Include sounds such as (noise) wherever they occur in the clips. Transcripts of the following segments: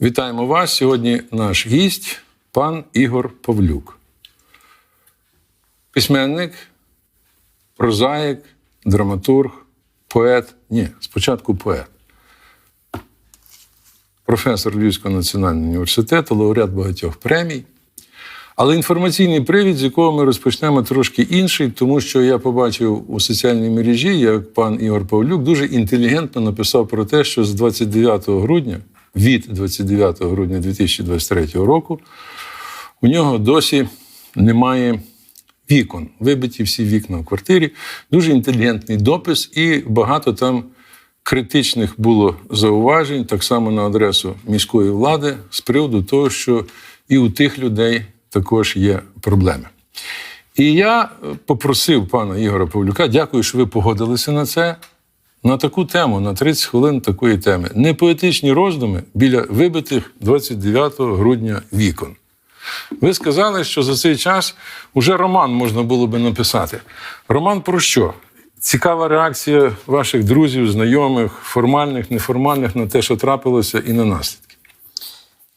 Вітаємо вас. Сьогодні наш гість, пан Ігор Павлюк. Письменник, прозаїк, драматург, поет. Ні, спочатку поет. Професор Львівського національного університету, лауреат багатьох премій. Але інформаційний привід, з якого ми розпочнемо трошки інший, тому що я побачив у соціальній мережі, як пан Ігор Павлюк дуже інтелігентно написав про те, що з 29 грудня, від 29 грудня 2023 року, у нього досі немає вікон, вибиті всі вікна в квартирі. Дуже інтелігентний допис, і багато там критичних було зауважень, так само на адресу міської влади, з приводу того, що і у тих людей також є проблеми. І я попросив пана Ігора Павлюка, дякую, що ви погодилися на це. На таку тему, на 30 хвилин такої теми. Не поетичні роздуми біля вибитих 29 грудня вікон. Ви сказали, що за цей час уже роман можна було би написати. Роман про що? Цікава реакція ваших друзів, знайомих, формальних, неформальних на те, що трапилося, і на наслідки.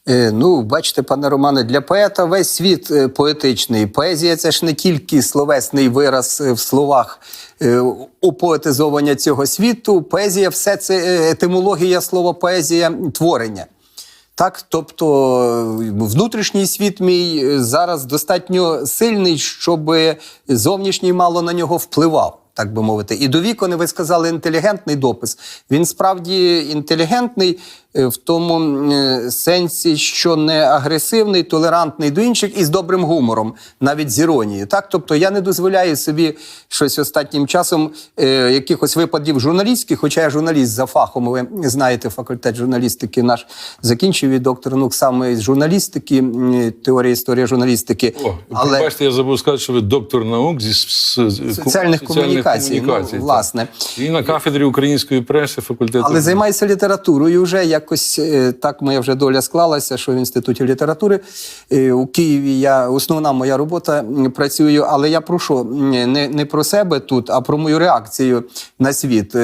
Е, Ну, бачите, пане Романе, для поета весь світ е, поетичний. Поезія це ж не тільки словесний вираз е, в словах упоетизовання цього світу. Поезія все це етимологія слова поезія творення. Так, тобто внутрішній світ мій зараз достатньо сильний, щоб зовнішній мало на нього впливав. Так би мовити, і до вікони ви сказали інтелігентний допис. Він справді інтелігентний в тому е, сенсі, що не агресивний, толерантний до інших і з добрим гумором, навіть з іронією. Так, тобто я не дозволяю собі щось останнім часом е, якихось випадів журналістських, хоча я журналіст за фахом. Ви знаєте, факультет журналістики наш закінчив і доктор наук саме з журналістики, м, теорія історія журналістики. О, пробачте, я забув сказати, що ви доктор наук зі Соціальних комунікацій, ну, власне. І на кафедрі української преси факультету. Але займаюся літературою вже якось е, так моя вже доля склалася, що в інституті літератури е, у Києві я основна моя робота працюю. Але я про що? Не, не про себе тут, а про мою реакцію на світ.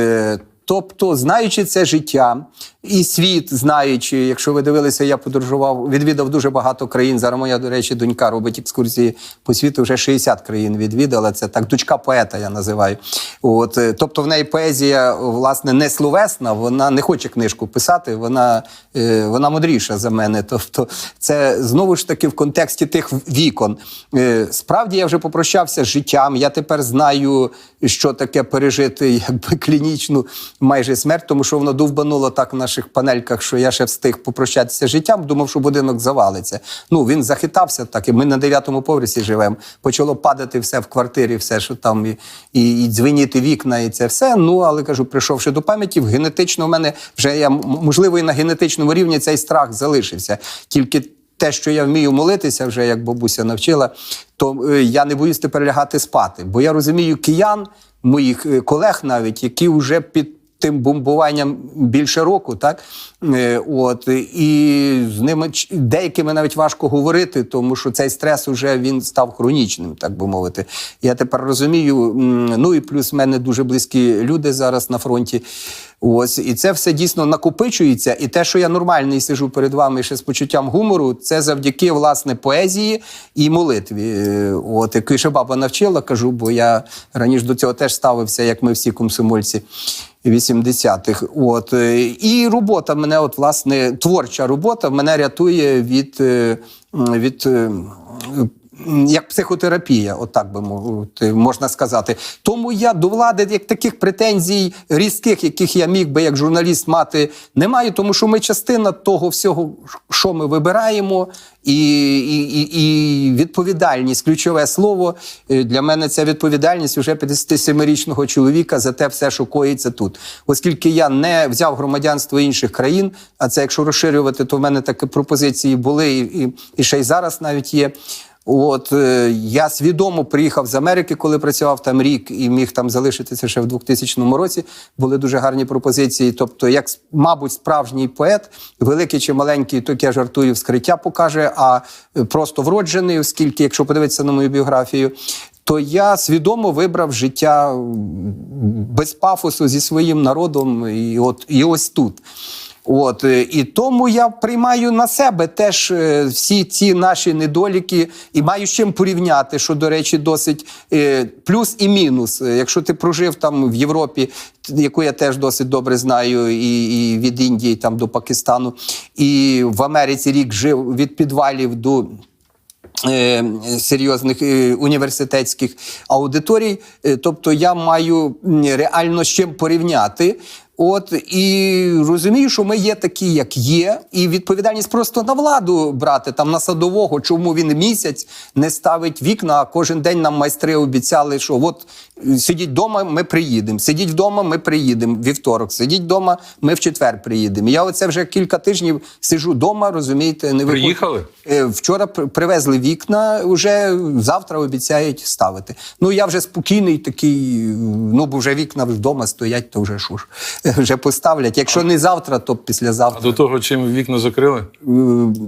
Тобто, знаючи це життя і світ, знаючи, якщо ви дивилися, я подорожував, відвідав дуже багато країн. Зараз моя, до речі, донька робить екскурсії по світу, вже 60 країн відвідала. Це так, дочка поета, я називаю. От, е, тобто, в неї поезія, власне, не словесна, вона не хоче книжку писати, вона, е, вона мудріша за мене. Тобто, це знову ж таки в контексті тих вікон. Е, Справді я вже попрощався з життям. Я тепер знаю, що таке пережити якби клінічну майже смерть, тому що воно довбануло так в наших панельках, що я ще встиг попрощатися з життям, думав, що будинок завалиться. Ну він захитався так, і ми на дев'ятому поверсі живемо. Почало падати все в квартирі, все, що там, і, і, і дзвеніти вікна, і це все. Ну але кажу, прийшовши до пам'яті, генетично в мене вже я можливо і на генетичному рівні цей страх залишився. Тільки те, що я вмію молитися, вже як бабуся навчила, то е, я не боюсь тепер лягати спати. Бо я розумію киян, моїх е, колег навіть, які вже під тим бомбуванням більше року, так Е, от і з ними деякими навіть важко говорити, тому що цей стрес уже він став хронічним, так би мовити. Я тепер розумію. Ну і плюс в мене дуже близькі люди зараз на фронті. Ось і це все дійсно накопичується. І те, що я нормальний сижу перед вами ще з почуттям гумору, це завдяки власне поезії і молитві. Е, От яку ще баба навчила, кажу, бо я раніше до цього теж ставився, як ми всі комсомольці. 80-х. От е, і робота мене, от власне, творча робота мене рятує від, е, від е, як психотерапія, от так би мовити, можна сказати. Тому я до влади як таких претензій різких, яких я міг би як журналіст мати, не маю, тому що ми частина того всього, що ми вибираємо, і, і, і, відповідальність, ключове слово е, для мене це відповідальність уже 57-річного чоловіка за те все, що коїться тут. Оскільки я не взяв громадянство інших країн, а це якщо розширювати, то в мене такі пропозиції були і, і, і ще й зараз навіть є. От е, я свідомо приїхав з Америки, коли працював там рік і міг там залишитися ще в 2000 році. Були дуже гарні пропозиції. Тобто, як мабуть, справжній поет, великий чи маленький, то я жартую, вскриття покаже, а е, просто вроджений, оскільки, якщо подивитися на мою біографію. То я свідомо вибрав життя без пафосу зі своїм народом, і от і ось тут. От е, і тому я приймаю на себе теж е, всі ці наші недоліки і маю з чим порівняти, що до речі, досить е, плюс і мінус. Якщо ти прожив там в Європі, яку я теж досить добре знаю, і, і від Індії там до Пакистану, і в Америці рік жив від підвалів до серйозних університетських аудиторій. Тобто я маю реально з чим порівняти. От і розумію, що ми є такі, як є, і відповідальність просто на владу брати там на садового, чому він місяць не ставить вікна. А кожен день нам майстри обіцяли, що от сидіть вдома, ми приїдемо. Сидіть вдома, ми приїдемо вівторок. Сидіть вдома, ми в четвер приїдемо. Я оце вже кілька тижнів сиджу вдома, розумієте, не виходжу. Приїхали? Е, Вчора при- привезли вікна, вже завтра обіцяють ставити. Ну я вже спокійний такий. Ну бо вже вікна вдома стоять, то вже що ж (laughs) вже поставлять. Якщо не завтра, то післязавтра. А до того, чим вікна закрили? Е,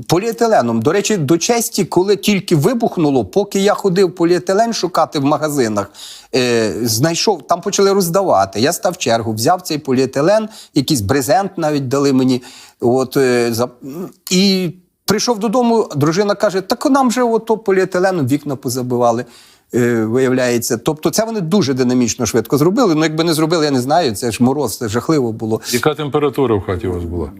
Поліетиленом. До речі, до честі, коли тільки вибухнуло, поки я ходив поліетилен шукати в магазинах, е, знайшов, там почали роздавати. Я став чергу, взяв цей поліетилен, якийсь брезент навіть дали мені. От, е, за, і прийшов додому, дружина каже: так нам вже ото поліетиленом вікна позабивали. Е, Виявляється, тобто це вони дуже динамічно швидко зробили. Ну, якби не зробили, я не знаю. Це ж мороз, це жахливо було. Яка температура в хаті у вас була?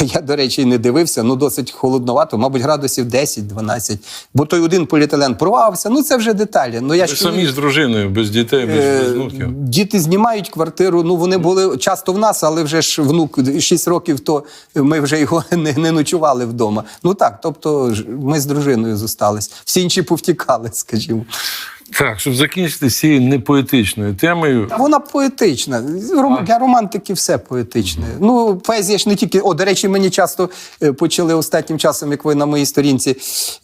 Я, до речі, не дивився, ну досить холодновато, мабуть, градусів 10-12. Бо той один поліетилен порвався. Ну це вже деталі. Ну я Ви ж самі з дружиною, без дітей, без, Е, без внуків. Діти знімають квартиру. Ну вони були часто в нас, але вже ж внук 6 років, то ми вже його (laughs) не, не ночували вдома. Ну так, тобто ми з дружиною зостались. Всі інші повтікали, скажімо. Так, щоб закінчити цією непоетичною темою. Вона поетична. Ром- Для романтики все поетичне. Ну, поезія ж не тільки. О, до речі, мені часто е, почали останнім часом, як ви на моїй сторінці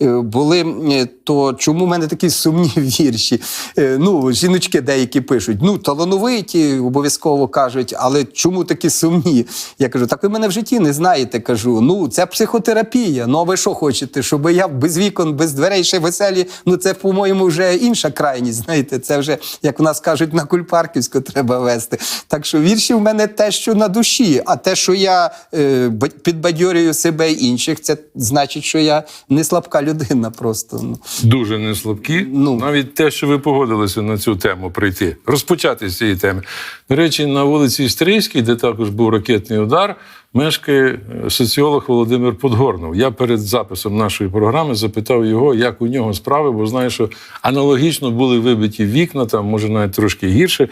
е, були, е, то чому в мене такі сумні (laughs) вірші? Ну, жіночки деякі пишуть, ну, талановиті, обов'язково кажуть, але чому такі сумні? Я кажу, так ви мене в житті не знаєте. Кажу, ну, це психотерапія. Ну, а ви що хочете? Щоб я без вікон, без дверей ще веселі? Ну, це, по-моєму, вже інша крайність. Знаєте, це вже, як у нас кажуть, на Кульпарківську треба вести. Так що вірші в мене те, що на душі, а те, що я е, підбадьорюю себе і інших, це значить, що я не слабка людина просто. Ну. Дуже не слабкі. Ну. Навіть те, що ви погодилися на цю тему прийти, розпочати з цієї теми. До речі, на вулиці Істрийській, де також був ракетний удар, мешкає е, соціолог Володимир Подгорнов. Я перед записом нашої програми запитав його, як у нього справи, бо знаю, що аналогічно були вибиті вікна, там може навіть трошки гірше.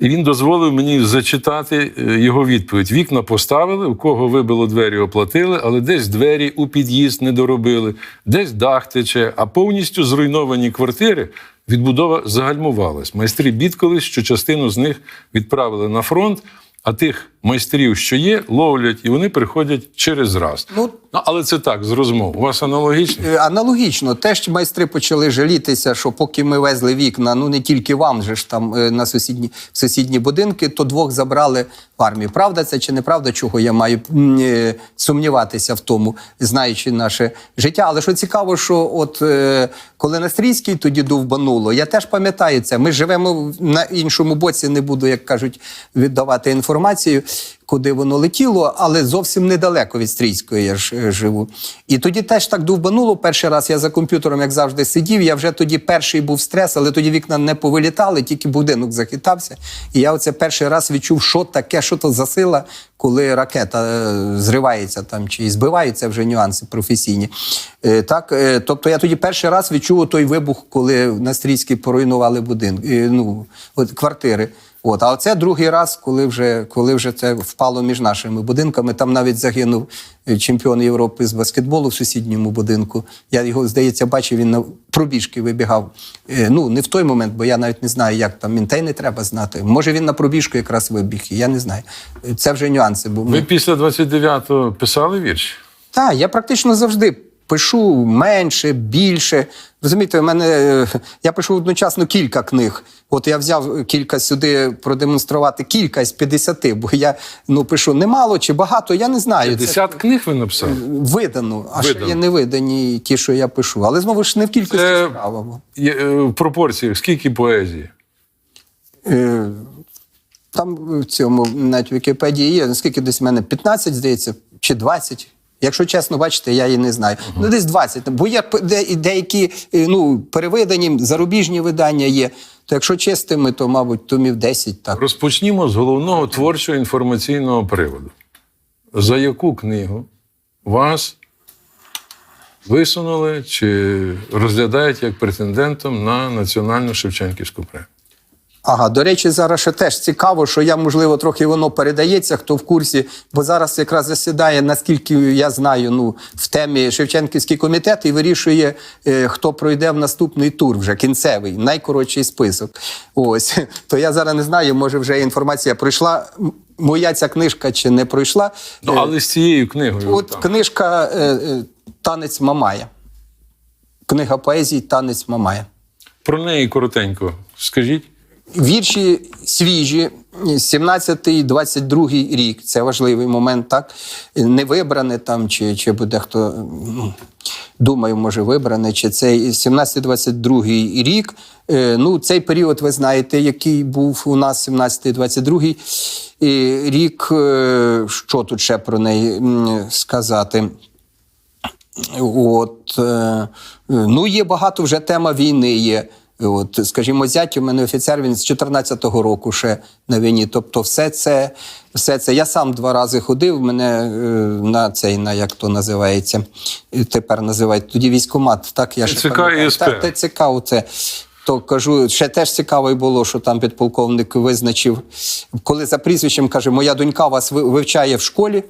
І він дозволив мені зачитати е, його відповідь. Вікна поставили, у кого вибило двері, оплатили, але десь двері у під'їзд не доробили, десь дах тече, а повністю зруйновані квартири. Відбудова загальмувалась. Майстри бідкались, що частину з них відправили на фронт, а тих майстрів, що є, ловлять, і вони приходять через раз. Ну, Ну, але це так, з розмов. У вас аналогічно? Е, Аналогічно, теж майстри почали жалітися, що поки ми везли вікна, ну не тільки вам же ж там е, на сусідні в сусідні будинки, то двох забрали в армію. Правда це чи неправда, чого я маю е, сумніватися в тому, знаючи наше життя. Але що цікаво, що от е, коли Настрійський тоді довбануло, я теж пам'ятаю це. Ми живемо на іншому боці, не буду, як кажуть, віддавати інформацію куди воно летіло, але зовсім недалеко від Стрійської я ж е, живу. І тоді теж так довбануло. Перший раз я за комп'ютером, як завжди, сидів. Я вже тоді перший був стрес, але тоді вікна не повилітали, тільки будинок захитався. І я оце перший раз відчув, що таке, що то за сила, коли ракета е, зривається там чи збивається вже нюанси професійні. Е, Так, тобто я тоді перший раз відчув той вибух, коли на Стрійській поруйнували будинки, ну, от, квартири. От, а оце другий раз, коли вже, коли вже це впало між нашими будинками. Там навіть загинув е, чемпіон Європи з баскетболу в сусідньому будинку. Я його, здається, бачив, він на пробіжки вибігав. Е, Ну, не в той момент, бо я навіть не знаю, як там мінтей не треба знати. Може, він на пробіжку якраз вибіг, я не знаю. Це вже нюанси. Бо ми... Ви після 29-го писали вірші? Так, я практично завжди пишу менше, більше. Розумієте, у мене е, я пишу одночасно кілька книг. От я взяв кілька сюди продемонструвати, кілька з 50, бо я ну пишу немало чи багато, я не знаю. Це книг ви написали? видано, а ще Видано. є невидані ті, що я пишу. Але знову ж не в кількості Це- справа. е, В пропорціях скільки поезії? Е, Там в цьому навіть в Вікіпедії є, наскільки десь в мене 15, здається, чи 20. Якщо чесно, бачите, я її не знаю. Ну, десь 20. Бо є деякі е, ну, перевидані, зарубіжні видання є. То якщо чистими, то, мабуть, томів 10 так. Розпочнімо з головного творчого інформаційного приводу. За яку книгу вас висунули чи розглядають як претендентом на Національну Шевченківську премію? Ага, до речі, зараз ще теж цікаво, що я, можливо, трохи воно передається, хто в курсі, бо зараз якраз засідає, наскільки я знаю, ну, в темі Шевченківський комітет і вирішує, е, хто пройде в наступний тур, вже кінцевий, найкоротший список. Ось. (laughs) То я зараз не знаю, може вже інформація пройшла. Моя ця книжка чи не пройшла. Ну, Е, але з цією книгою. От там. книжка е, Танець Мамая. Книга поезії Танець Мамая. Про неї коротенько скажіть. Вірші свіжі, 17-22 рік. Це важливий момент, так? Не вибране там, чи, чи буде хто. ну, Думаю, може, вибране, чи цей 17-22 рік. Е, Ну, цей період, ви знаєте, який був у нас 17-22 і рік. е, Що тут ще про неї сказати? От, е, ну, є багато вже тема війни є. От, скажімо, зять у мене офіцер, він з 14-го року ще на війні. Тобто, все це, все це. Я сам два рази ходив, мене е, на цей, на як то називається, е, тепер називають тоді військомат. Так, я ТЦК і. СП. Так, ТЦК оце. То кажу, ще теж цікаво було, що там підполковник визначив, коли за прізвищем каже, моя донька вас ви- вивчає в школі.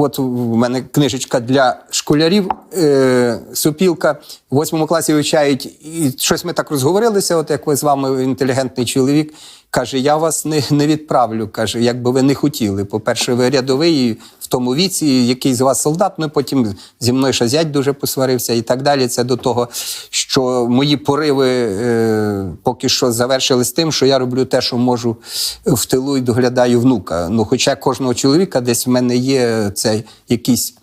От в мене книжечка для школярів, е, супілка. В восьмому класі вивчають, і щось ми так розговорилися, от як ви з вами інтелігентний чоловік. Каже, я вас не, не відправлю. Каже, як би ви не хотіли. По-перше, ви рядовий в тому віці, який з вас солдат, ну потім зі мною ще зять дуже посварився і так далі. Це до того, що мої пориви е, поки що завершились тим, що я роблю те, що можу в тилу і доглядаю внука. Ну, хоча кожного чоловіка десь в мене є цей якийсь.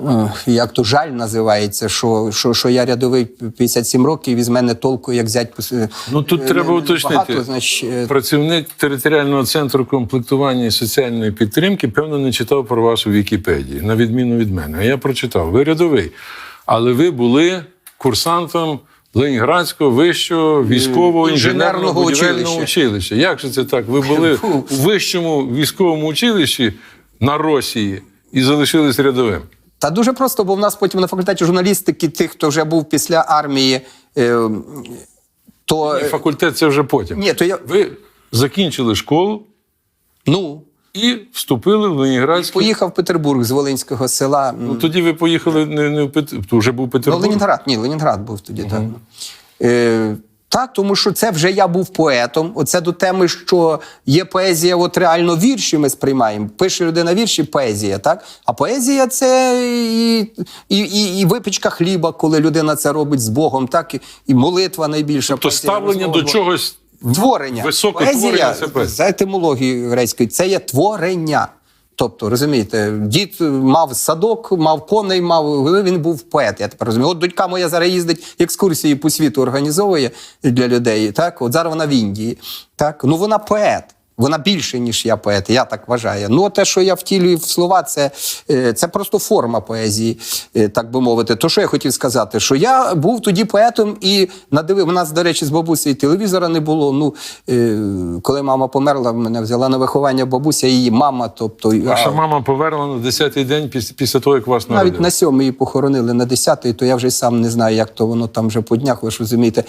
Е, Як то жаль називається, що, що, що я рядовий 57 років, і з мене толку, як зять Ну тут е, треба не- уточнити. Багато, значить, е, Працівник територіального центру комплектування і соціальної підтримки, певно, не читав про вас у Вікіпедії, на відміну від мене. А я прочитав. Ви рядовий. Але ви були курсантом Ленінградського вищого військового інженерного будівельного училища. училища. Як же це так? Ви були у вищому військовому училищі на Росії і залишились рядовим. Та дуже просто, бо в нас потім на факультеті журналістики, тих, хто вже був після армії, е, то. І факультет це вже потім. Ні, то я. Ви закінчили школу Ну, і вступили в Ленінградський. поїхав в Петербург з Волинського села. Ну, тоді ви поїхали не, не в Пет... то вже був Ну, Петербург. Ленінград, ні, Ленінград був тоді, так. Е, так, тому що це вже я був поетом. Оце до теми, що є поезія, от реально вірші ми сприймаємо. Пише людина вірші, поезія, так? А поезія це і, і, і, і випічка хліба, коли людина це робить з Богом, так? І, і молитва найбільша. То поезія, ставлення до чогось Творення. Високе Поезія, творення це поезія. За етимологією грецької, це є творення. Тобто, розумієте, дід мав садок, мав коней, мав він був поет. Я тепер розумію. От донька моя зараз їздить екскурсії по світу організовує для людей. Так, от зараз вона в Індії. Так, ну вона поет. Вона більше, ніж я поет, я так вважаю. Ну, те, що я втілюю в слова, це, е, це просто форма поезії, е, так би мовити. То, що я хотів сказати, що я був тоді поетом і надивив. У нас, до речі, з бабусею телевізора не було. Ну, е, коли мама померла, мене взяла на виховання бабуся, її мама. Тобто, Ваша а, мама поверла на 10-й день після, після того, як вас навіть на сьомий її похоронили на десятий, то я вже сам не знаю, як то воно там вже по днях. Ви ж розумієте,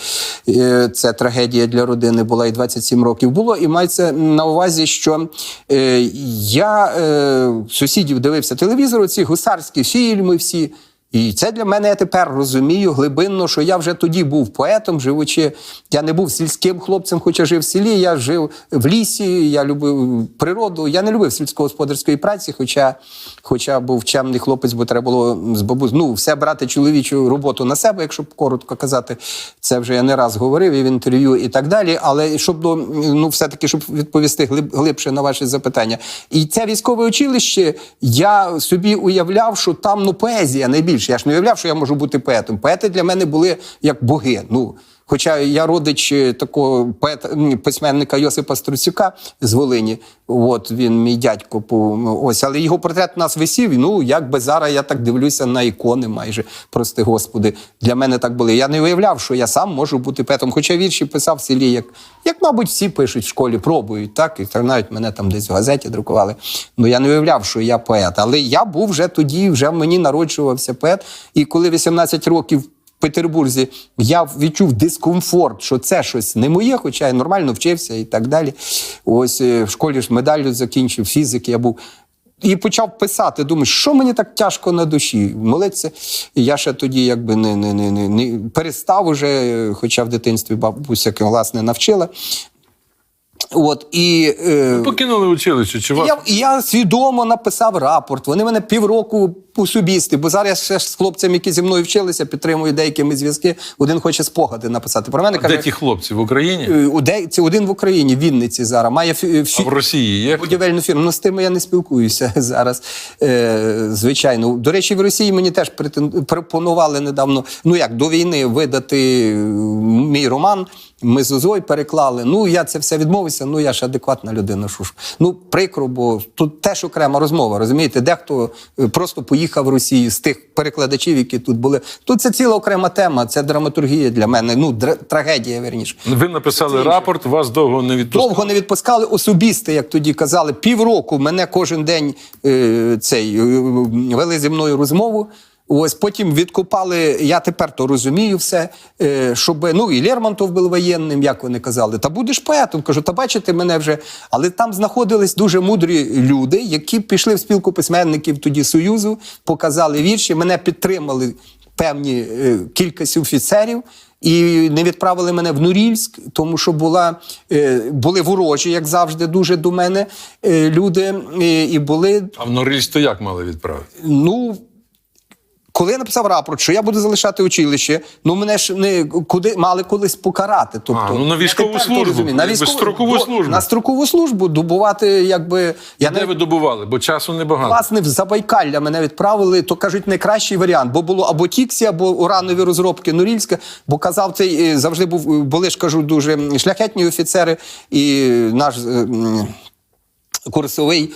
це трагедія для родини була і 27 років було. І мається на увазі, що е, я е, сусідів дивився телевізор, ці гусарські фільми всі. І це для мене я тепер розумію глибинно, що я вже тоді був поетом, живучи. Я не був сільським хлопцем, хоча жив в селі. Я жив в лісі, я любив природу. Я не любив сільськогосподарської праці, хоча, хоча був чемний хлопець, бо треба було з бабусь, ну, все брати чоловічу роботу на себе, якщо коротко казати. Це вже я не раз говорив і в інтерв'ю, і так далі. Але щоб ну, все-таки, щоб відповісти глиб, глибше на ваші запитання. І це військове училище, я собі уявляв, що там ну, поезія найбільше. Я ж не уявляв, що я можу бути поетом. Поети для мене були як боги. Ну, Хоча я родич е, такого поета, письменника Йосипа Струцюка з Волині. От він мій дядько. По, ось, але його портрет у нас висів. Ну, якби зараз я так дивлюся на ікони майже, прости господи. Для мене так були. Я не уявляв, що я сам можу бути поетом. Хоча вірші писав в селі, як, як мабуть, всі пишуть в школі, пробують, так? І та навіть мене там десь в газеті друкували. Ну я не уявляв, що я поет. Але я був вже тоді, вже мені народжувався поет. І коли 18 років. Петербурзі я відчув дискомфорт, що це щось не моє, хоча я нормально вчився і так далі. Ось е, в школі ж медаллю закінчив, фізик я був. І почав писати. Думаю, що мені так тяжко на душі? Молиться. Я ще тоді якби не, не, не, не, не перестав уже, е, хоча в дитинстві бабуся власне навчила. От, і, е, Покинули училище, чи я, я свідомо написав рапорт. Вони мене півроку особисті, бо зараз я ще ж з хлопцями, які зі мною вчилися, підтримую деякими зв'язки. Один хоче спогади написати. Про мене А де ті хлопці в Україні? «Е, у де, це один в Україні, в Вінниці зараз. Має фі, А в Росії є? будівельну фірму. Ну, з тими я не спілкуюся (laughs) зараз. Е, звичайно. До речі, в Росії мені теж претен- пропонували недавно, ну як до війни видати е, мій роман. Ми з Озой переклали. Ну, я це все відмовився. Ну, я ж адекватна людина. Що ж. Ну, прикро, бо тут теж окрема розмова. Розумієте, дехто е, просто поїхав в Росію з тих перекладачів, які тут були. Тут це ціла окрема тема, це драматургія для мене. Ну, дра- трагедія, верніше. Ви написали рапорт, вас довго не відпускали. Довго не відпускали особисто, як тоді казали. Півроку мене кожен день е, цей, е, вели зі мною розмову. Ось потім відкопали, я тепер то розумію все, е, щоб ну і Лермонтов був воєнним, як вони казали. Та будеш поетом. Кажу, та бачите мене вже. Але там знаходились дуже мудрі люди, які пішли в спілку письменників тоді Союзу, показали вірші, мене підтримали певні е, кількість офіцерів. І не відправили мене в Нурільськ, тому що була, е, були ворожі, як завжди, дуже до мене люди. і були, А в Норильськ то як мали відправити? ну. Коли я написав рапорт, що я буду залишати училище, ну мене ж не куди мали колись покарати. Тобто, А, ну, на військову тепер службу, на військову строкову до- службу. На строкову службу добувати, якби я Де ви добували? Бо часу небагато. Власне, в Забайкалля мене відправили, то кажуть, найкращий варіант, бо було або Тіксі, або уранові розробки Норільська, бо казав цей е, завжди був, е, були ж кажу, дуже шляхетні офіцери, і наш. е, Курсовий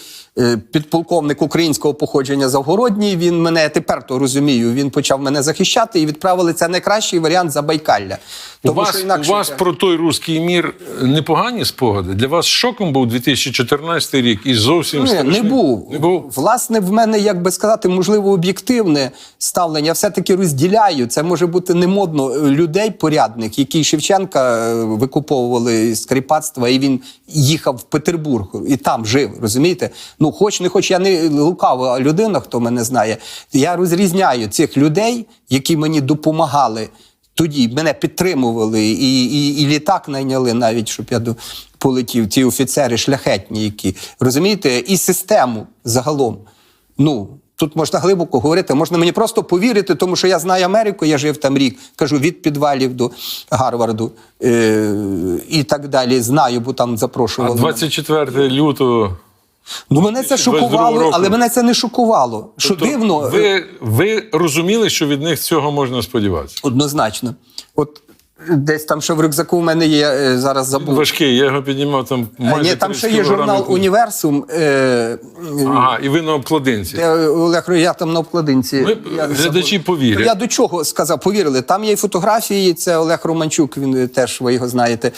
підполковник українського походження Завгородній. Він мене тепер то розумію. Він почав мене захищати і відправили це найкращий варіант Забайкалля. У вас, у вас про той руський мір непогані спогади. Для вас шоком був 2014 рік і зовсім Ні, не був. Не був. Власне, в мене, як би сказати, можливо, об'єктивне ставлення. Я все-таки розділяю. Це може бути не модно е, людей порядних, які Шевченка е, викуповували з кріпацтва, і він їхав в Петербург і там жив. Розумієте? Ну, хоч не хоч я не лукава людина, хто мене знає. Я розрізняю цих людей, які мені допомагали. Тоді мене підтримували і, і, і літак найняли навіть, щоб я до, полетів. Ці офіцери шляхетні, які розумієте, і систему загалом. Ну тут можна глибоко говорити, можна мені просто повірити, тому що я знаю Америку, я жив там рік, кажу від підвалів до Гарварду е- і так далі. Знаю, бо там А запрошували. 24 лютого. Ну мене це 2022 шокувало, але мене це не шокувало. Що Тобто дивно, е, Ви, ви розуміли, що від них цього можна сподіватися? однозначно. От десь там, що в рюкзаку в мене є, е, зараз забув. Важкий, я його піднімав там майже Ні, там ще є журнал. Універсум. Е, Ага, і ви на обкладинці. Де Олег Ро- я там на обкладинці. Ми, я глядачі повірять. Я до чого сказав? Повірили. Там є і фотографії. Це Олег Романчук. Він е, теж ви його знаєте.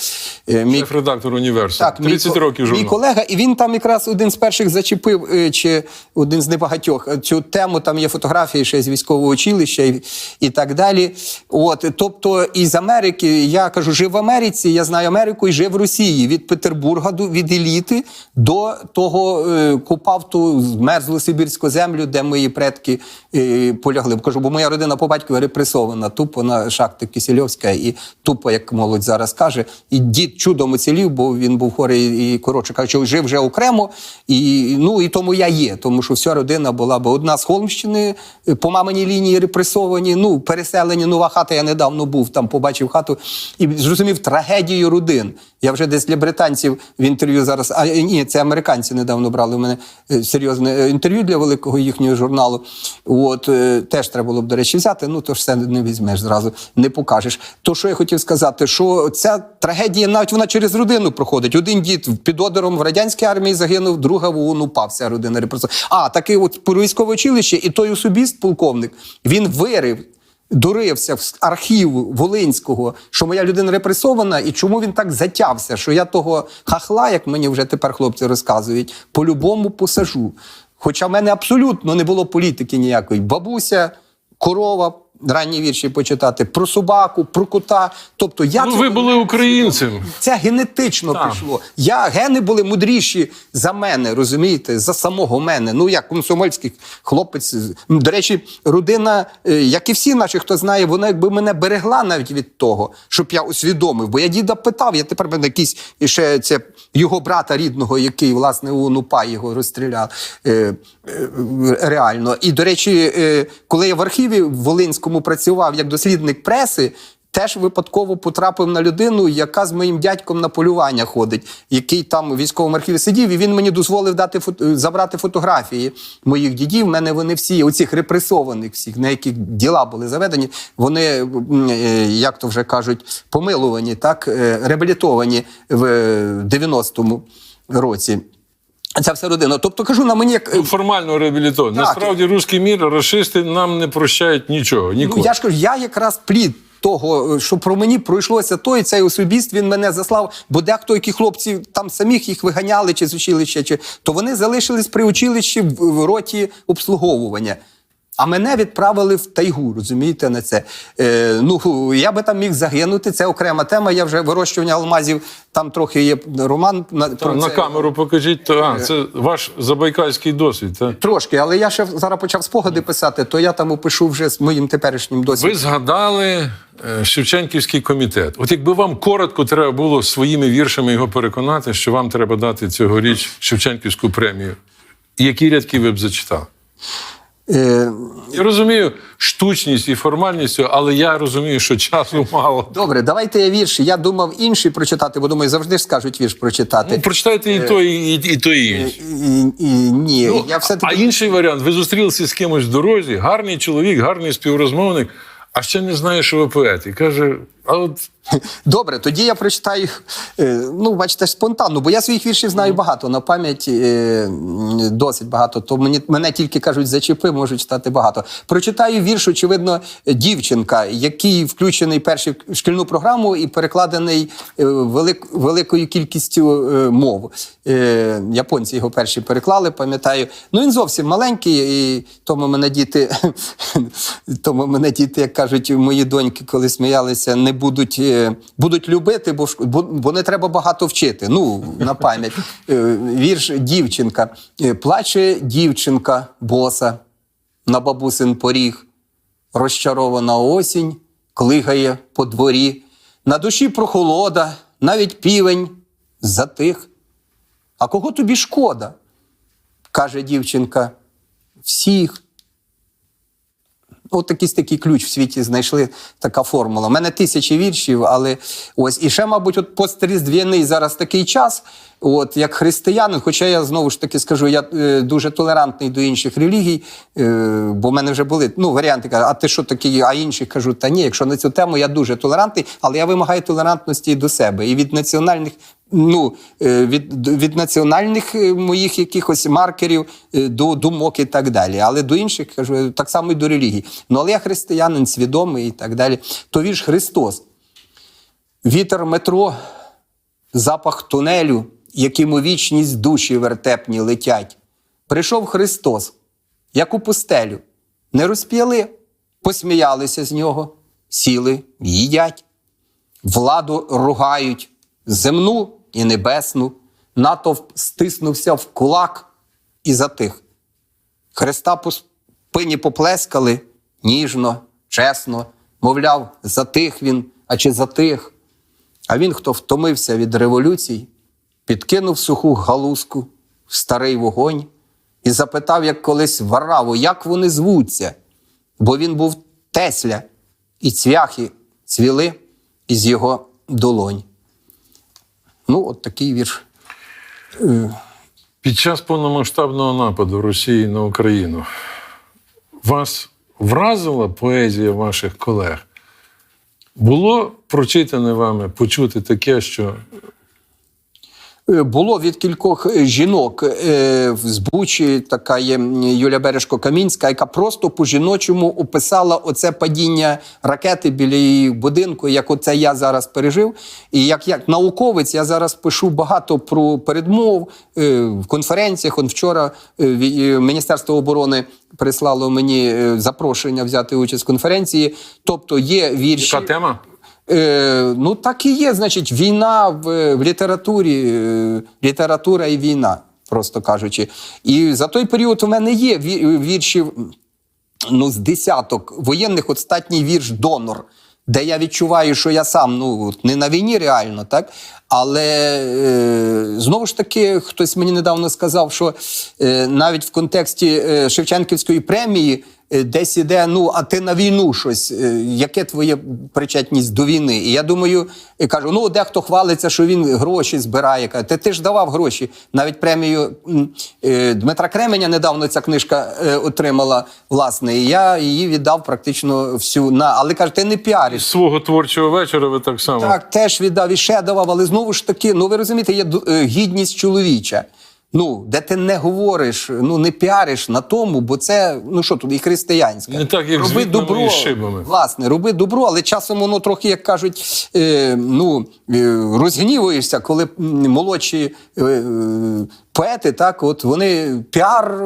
Е, Мій Шеф-редактор університету. так, мій 30 ко- років Мій колега, і він там якраз один з перших зачепив, е, чи один з небагатьох е, цю тему. Там є фотографії ще з військового училища і, і так далі. От, тобто, із Америки, я кажу, жив в Америці, я знаю Америку і жив в Росії від Петербурга від еліти до того е, купав ту мерзлу сибірську землю, де мої предки е, полягли. Кажу, бо моя родина по батькові репресована, тупо на шахти Кисельовська, і тупо, як молодь зараз каже, і дід чудом оцілів, бо він був хворий і коротше кажучи, жив вже окремо. І ну і тому я є, тому що вся родина була бо одна з Холмщини, е, по маминій лінії репресовані. Ну, переселені, нова хата. Я недавно був там, побачив хату. Багато і зрозумів трагедію родин. Я вже десь для британців в інтерв'ю зараз. А ні, це американці недавно брали у мене е, серйозне е, інтерв'ю для великого їхнього журналу. От е, теж треба було б, до речі, взяти. Ну то ж все не візьмеш зразу, не покажеш. То що я хотів сказати, що ця трагедія навіть вона через родину проходить. Один дід під одером в радянській армії загинув, друга в ОУН упав. Вся родина репресована. А таке от про військове училище, і той особіст, полковник, він вирив. Дурився в архів Волинського, що моя людина репресована, і чому він так затявся, що я того хахла, як мені вже тепер хлопці розказують, по-любому посажу. Хоча в мене абсолютно не було політики ніякої. Бабуся, корова, ранні вірші почитати, про собаку, про кота. Тобто я Ну, ви були українцем. це генетично Так. пішло. Я гени були мудріші за мене, розумієте, за самого мене. Ну як комсомольський хлопець. До речі, родина, е, як і всі наші, хто знає, вона якби мене берегла навіть від того, щоб я усвідомив. Бо я діда питав, я тепер мене якийсь і ще це його брата рідного, який власне у НУПА його розстріляв. Е, е, реально. І до речі, е, коли я в архіві в Волинському працював як дослідник преси. Теж випадково потрапив на людину, яка з моїм дядьком на полювання ходить, який там у військовому архіві сидів, і він мені дозволив дати фото- забрати фотографії моїх дідів. У мене вони всі, оцих репресованих всіх, на яких діла були заведені, вони, е, як то вже кажуть, помилувані, так, е, реабілітовані в е, 90-му році. Ця вся родина. Тобто кажу, на мені як. е, Ну, формально реабілітовано. Насправді, руський мір, расисти нам не прощають нічого. Ніколи. Ну, я ж кажу, я якраз плід того, що про мені пройшлося той цей особіст він мене заслав. Бо дехто, які хлопці там самих їх виганяли чи з училища, чи то вони залишились при училищі в роті обслуговування. А мене відправили в тайгу, розумієте, на це. Е, ну, я би там міг загинути, це окрема тема. Я вже вирощування алмазів, там трохи є роман на, про на це. камеру покажіть, то а, це ваш забайкальський досвід. Та? Трошки, але я ще зараз почав спогади писати, то я там опишу вже з моїм теперішнім досвідом. Ви згадали е, Шевченківський комітет. От якби вам коротко треба було своїми віршами його переконати, що вам треба дати цьогоріч Шевченківську премію, які рядки ви б зачитали? Е, Я розумію штучність і формальністю, але я розумію, що часу мало. Добре, давайте я вірш. Я думав інший прочитати, бо думаю, завжди ж скажуть вірш прочитати. Ну, прочитайте і той, і, і той і інший. І, і, ні, Ну, я все А інший варіант: ви зустрілися з кимось в дорозі, гарний чоловік, гарний співрозмовник, а ще не знає, що ви поет. І каже: добре, тоді я прочитаю. е, Ну, бачите, спонтанно, бо я своїх віршів знаю багато на пам'ять е, досить багато. То мені мене тільки кажуть зачепи, можу читати багато. Прочитаю вірш, очевидно, дівчинка, який включений перший в шкільну програму і перекладений е, велик, великою кількістю мов. Японці його перші переклали, пам'ятаю. Ну він зовсім маленький, і тому мене діти, (laughs) тому мене діти, як кажуть, мої доньки, коли сміялися, не будуть, е, будуть любити, бо, бо, не треба багато вчити. Ну, на пам'ять. Е, Вірш дівчинка. Е, Плаче дівчинка боса на бабусин поріг. Розчарована осінь клигає по дворі. На душі прохолода, навіть півень затих. А кого тобі шкода? каже дівчинка. Всіх. От якийсь такий ключ в світі знайшли, така формула. У мене тисячі віршів, але ось і ще, мабуть, от постріздвяний зараз такий час, от як християнин, хоча я знову ж таки скажу, я е, дуже толерантний до інших релігій, е, бо в мене вже були ну, варіанти, кажуть, а ти що такий, а інші кажуть, та ні, якщо на цю тему я дуже толерантний, але я вимагаю толерантності і до себе і від національних ну, е, від, від національних е, моїх якихось маркерів е, до думок і так далі. Але до інших кажу, так само і до релігії. Ну, але я християнин, свідомий і так далі. То вірш Христос. Вітер метро, запах тунелю, яким у вічність душі вертепні летять. Прийшов Христос, як у пустелю. Не розп'яли, посміялися з нього, сіли, їдять владу ругають, земну і небесну, натовп стиснувся в кулак і затих. Христа по спині поплескали ніжно, чесно, мовляв, затих він, а чи затих. А він, хто втомився від революцій, підкинув суху галузку в старий вогонь і запитав, як колись Вараву, як вони звуться, бо він був Тесля, і цвяхи цвіли, із його долонь. Ну, от такий вірш. Під час повномасштабного нападу Росії на Україну вас вразила поезія ваших колег? Було прочитане вами почути таке, що Е, Було від кількох е, жінок е, з Бучі, така є Юля Бережко-Камінська, яка просто по-жіночому описала оце падіння ракети біля її будинку, як оце я зараз пережив. І як, як науковець я зараз пишу багато про передмов е, в конференціях. Он вчора е, е, Міністерство оборони прислало мені е, запрошення взяти участь в конференції. Тобто є вірші. яка тема? Е, ну, так і є. Значить, війна в, в літературі, е, література і війна, просто кажучи. І за той період у мене є ві- віршів ну, з десяток воєнних остатній вірш Донор, де я відчуваю, що я сам ну, не на війні реально, так? Але е, знову ж таки, хтось мені недавно сказав, що е, навіть в контексті е, Шевченківської премії. Е, Десь іде, ну, а ти на війну щось, е, яке твоє причетність до війни? І я думаю, і кажу: ну, дехто хвалиться, що він гроші збирає. Каже, ти, ти ж давав гроші. Навіть премію е, Дмитра Кременя недавно ця книжка отримала, власне, і я її віддав практично всю на. Але каже, ти не піариш. Свого творчого вечора ви так само. Так, теж віддав і ще давав, але знову ж таки, ну ви розумієте, є гідність чоловіча. Ну, де ти не говориш, ну не піариш на тому, бо це ну що тут і християнське. Не так, як роби добро, і шибами. власне, роби добро, але часом воно трохи, як кажуть, е, ну е, розгнівуєшся, коли молодші е, е, поети, так, от вони піар.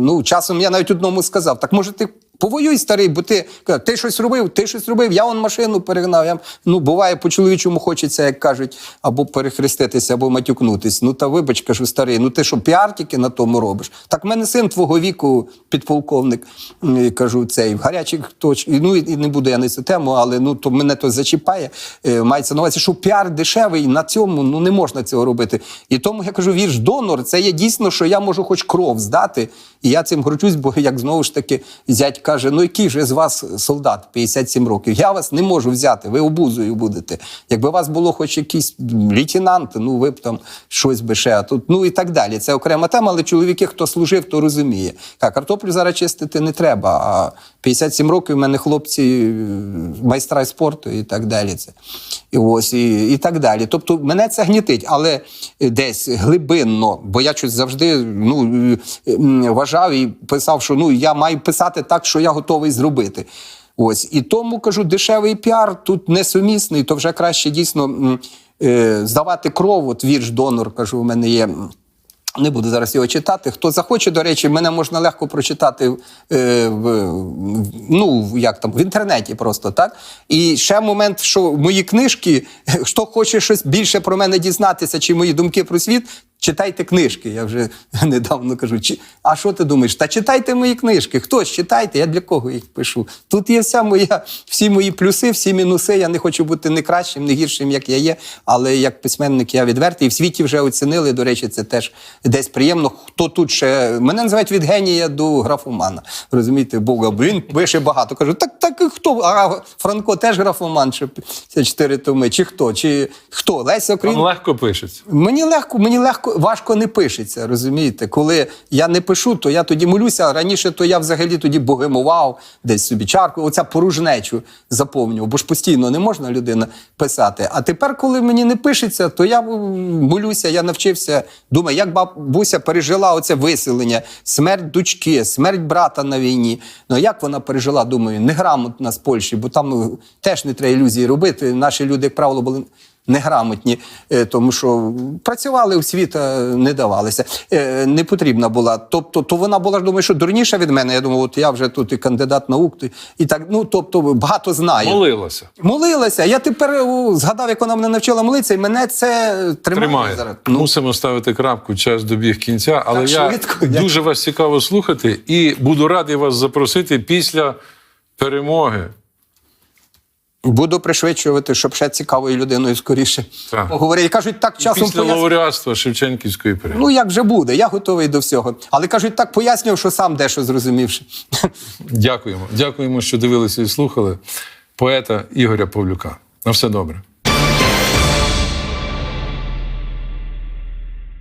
Ну, часом я навіть одному сказав: так може ти. Повоюй, старий, бо ти ти щось робив, ти щось робив, я он машину перегнав. Я, ну, буває, по-чоловічому хочеться, як кажуть, або перехреститися, або матюкнутись. Ну та вибач, кажу, старий, ну ти що, піар тільки на тому робиш? Так в мене син твого віку, підполковник, і кажу, цей в гарячих точках. Ну і не буду я на цю тему, але ну то мене то зачіпає. Е, мається на увазі, що піар дешевий на цьому ну не можна цього робити. І тому я кажу, вірш донор, це є дійсно, що я можу хоч кров здати. І я цим горжусь, бо як знову ж таки зять каже: ну який же з вас солдат 57 років? Я вас не можу взяти, ви обузою будете. Якби вас було хоч якийсь лейтенант, ну ви б там щось би ще тут, ну і так далі. Це окрема тема, але чоловіки, хто служив, то розуміє. а картоплю зараз чистити не треба. А 57 років в мене хлопці е, майстра спорту і так далі. Це. Ось і, і так далі. Тобто мене це гнітить, але десь глибинно, бо я щось завжди ну, вважав і писав, що ну я маю писати так, що я готовий зробити. Ось і тому кажу, дешевий піар тут несумісний, то вже краще дійсно е, здавати кров. От вірш донор, кажу, у мене є. Не буду зараз його читати. Хто захоче, до речі, мене можна легко прочитати е, в- ну, як там, в інтернеті просто, так? І ще момент, що мої книжки, (laughs) хто хоче щось більше про мене дізнатися, чи мої думки про світ, читайте книжки. Я вже (laughs) недавно кажу. Чи, а що ти думаєш? Та читайте мої книжки. Хтось читайте, я для кого їх пишу. Тут є вся моя, всі мої плюси, всі мінуси. Я не хочу бути не кращим, не гіршим, як я є. Але як письменник я відвертий. І в світі вже оцінили. До речі, це теж десь приємно. Хто тут ще мене називають від генія до графомана. Розумієте, Бога, він пише багато. Кажу, так, так і хто? А Франко теж графоман, це чотири томи. Чи хто? Чи хто? Леся Вам легко пишеться. Мені легко, мені легко, важко не пишеться, розумієте? Коли я не пишу, то я тоді молюся. Раніше то я взагалі тоді богемував, десь собі чарку, оця порожнечу заповнював, бо ж постійно не можна людина писати. А тепер, коли мені не пишеться, то я молюся, я навчився. Думаю, як бабуся пережила оце виселення, смерть дочки, смерть брата на війні. Ну як вона пережила? Думаю, неграмотна з Польщі, бо там е, теж не треба ілюзії робити. Наші люди, як правило, були неграмотні, е, тому що працювали у світ, не давалися. Е, Не потрібна була. Тобто, то вона була думаю, що дурніша від мене. Я думав, от я вже тут і кандидат наук, і так. Ну тобто багато знаю. Молилася. Молилася. Я тепер згадав, як вона мене навчила молитися, і мене це тримає. Тримає. зараз. Ну, Мусимо ставити крапку, час добіг кінця. Але Так я швидко, дуже вас цікаво слухати і буду радий вас запросити після перемоги. Буду пришвидшувати, щоб ще цікавою людиною скоріше Так. поговорити. Кажуть, так часом Після пояс... лауреатства Шевченківської премії. Ну, як же буде, я готовий до всього. Але кажуть, так пояснював, що сам дещо зрозумівши. Дякуємо. Дякуємо, що дивилися і слухали поета Ігоря Павлюка. На все добре.